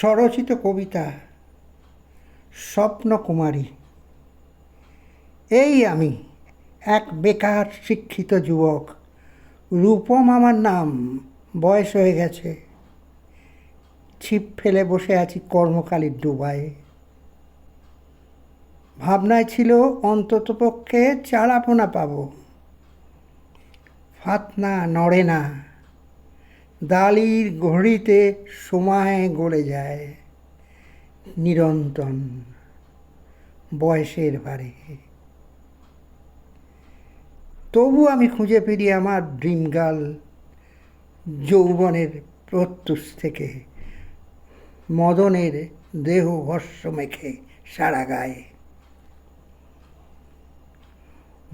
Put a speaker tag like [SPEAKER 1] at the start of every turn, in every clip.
[SPEAKER 1] স্বরচিত কবিতা, স্বপ্নকুমারী। এই আমি এক বেকার শিক্ষিত যুবক, রূপম আমার নাম, বয়স হয়ে গেছে। ছিপ ফেলে বসে আছি কর্মকালীর ডুবায়। ভাবনায় ছিল অন্ততপক্ষে চারাপোনা পাবো। ফাতনা নড়ে না। দালির ঘড়িতে সময় গড়ে যায় নিরন্তন বয়সের ভারে। তবু আমি খুঁজে ফিরি আমার ড্রিম গার্ল যৌবনের প্রত্যুষ থেকে। মদনের দেহ ভস্য মেখে সারা গায়ে।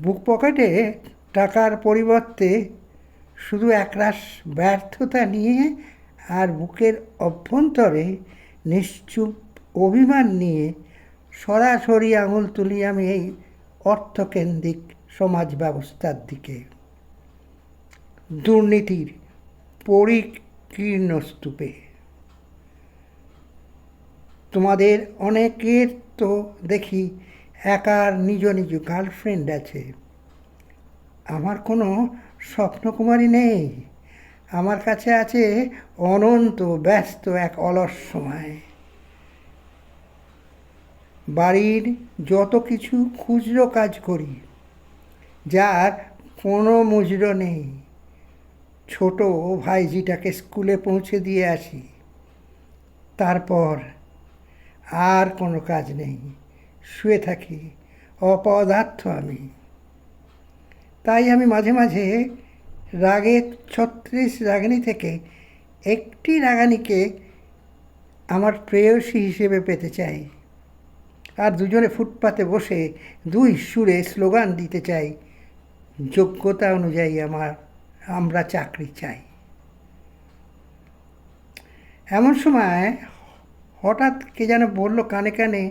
[SPEAKER 1] বুক পকেটে টাকার পরিবর্তে শুধু একরাশ ব্যর্থতা নিয়ে আর বুকের অভ্যন্তরে নিশ্চুপ অভিমান নিয়ে সরাসরি আঙুল তুলি আমি এই অর্থকেন্দ্রিক সমাজ ব্যবস্থার দিকে। দুর্নীতির পরিকীর্ণ স্তূপে তোমাদের অনেকের তো দেখি একার নিজ নিজ গার্লফ্রেন্ড আছে। আমার কোনো স্বপ্নকুমারী নেই। আমার কাছে আছে অনন্ত ব্যস্ত এক অলস সময়। বাড়ির যত কিছু খুচরো কাজ করি, যার কোনো মুজরো নেই। ছোট ভাইজিটাকে স্কুলে পৌঁছে দিয়ে আসি। তারপর আর কোনো কাজ নেই। শুয়ে থাকি, অপদার্থ আমি। তাই আমি মাঝে মাঝে রাগের ছত্রিশ রাগানি থেকে একটি রাগানিকে আমার প্রেয়সী হিসেবে পেতে চাই। আর দুজনে ফুটপাতে বসে দুই সুরে স্লোগান দিতে চাই। যোগ্যতা অনুযায়ী আমার, আমরা চাকরি চাই। এমন সময় হঠাৎ কে যেন বলল কানে কানে,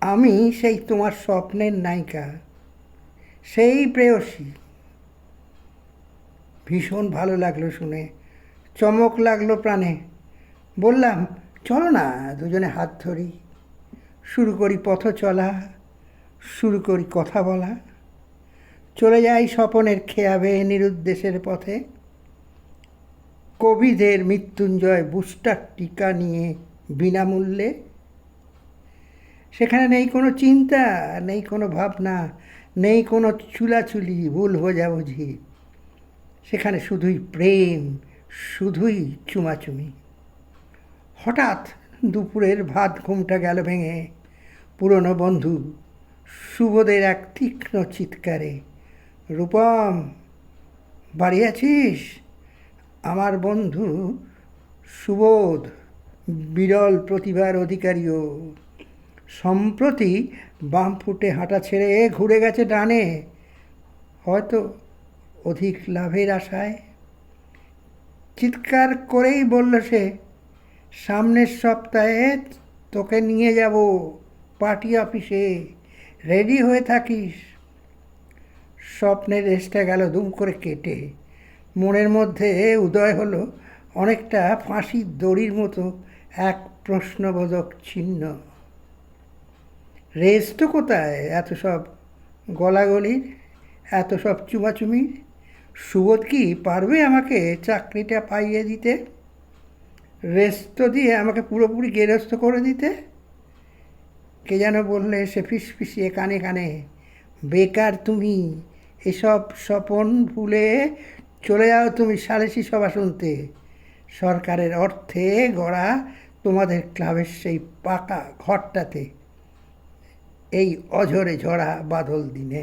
[SPEAKER 1] আমি সেই তোমার স্বপ্নের নায়িকা। সেই প্রেয়সী। ভীষণ ভালো লাগল শুনে, চমক লাগল প্রাণে। বললাম, চলো না, দুজনে হাত ধরি। শুরু করি পথ চলা, শুরু করি কথা বলা। চলে যাই স্বপনের খেয়াবে নিরুদ্দেশের পথে। কবিদের মৃত্যুঞ্জয় বুস্টার টিকা নিয়ে বিনামূল্যে। সেখানে নেই কোনো চিন্তা, নেই কোনো ভাবনা নেই কোনো চুলাচুলি, ভুল বোঝাবুঝি। সেখানে শুধুই প্রেম, শুধুই চুমাচুমি। হঠাৎ দুপুরের ভাত ঘুমটা গেল ভেঙে। পুরনো বন্ধু শুভদের এক তীক্ষ্ণ চিৎকারে, রূপম, বাড়ি আছিস? আমার বন্ধু সুবোধ, বিরল প্রতিভার অধিকারীও। সম্প্রতি বাম ফুটে হাঁটা ছেড়ে এ ঘুরে গেছে ডানে। হয়তো অধিক লাভের আশায়। চিৎকার করেই বলল সে, সামনের সপ্তাহে তোকে নিয়ে যাব, পার্টি অফিসে। রেডি হয়ে থাকিস। স্বপ্নের রেসটা গেল দুম করে কেটে। মনের মধ্যে উদয় হলো অনেকটা ফাঁসির দড়ির মতো এক প্রশ্নবোধক চিহ্ন রেস তো কোথায়? এত সব গলাগলির এত সব চুমাচুমির সুবোধ কি পারবে আমাকে চাকরিটা পাইয়ে দিতে? রেস্ত দিয়ে আমাকে পুরোপুরি গেরস্ত করে দিতে? কে যেন বললে সে ফিসফিসিয়ে কানে কানে, বেকার তুমি, এসব স্বপন ভুলে চলে যাও তুমি সালিসি সভা শুনতে। সরকারের অর্থে গড়া তোমাদের ক্লাবের সেই পাকা ঘরটাতে। এই অঝরে ঝরা বাদল দিনে।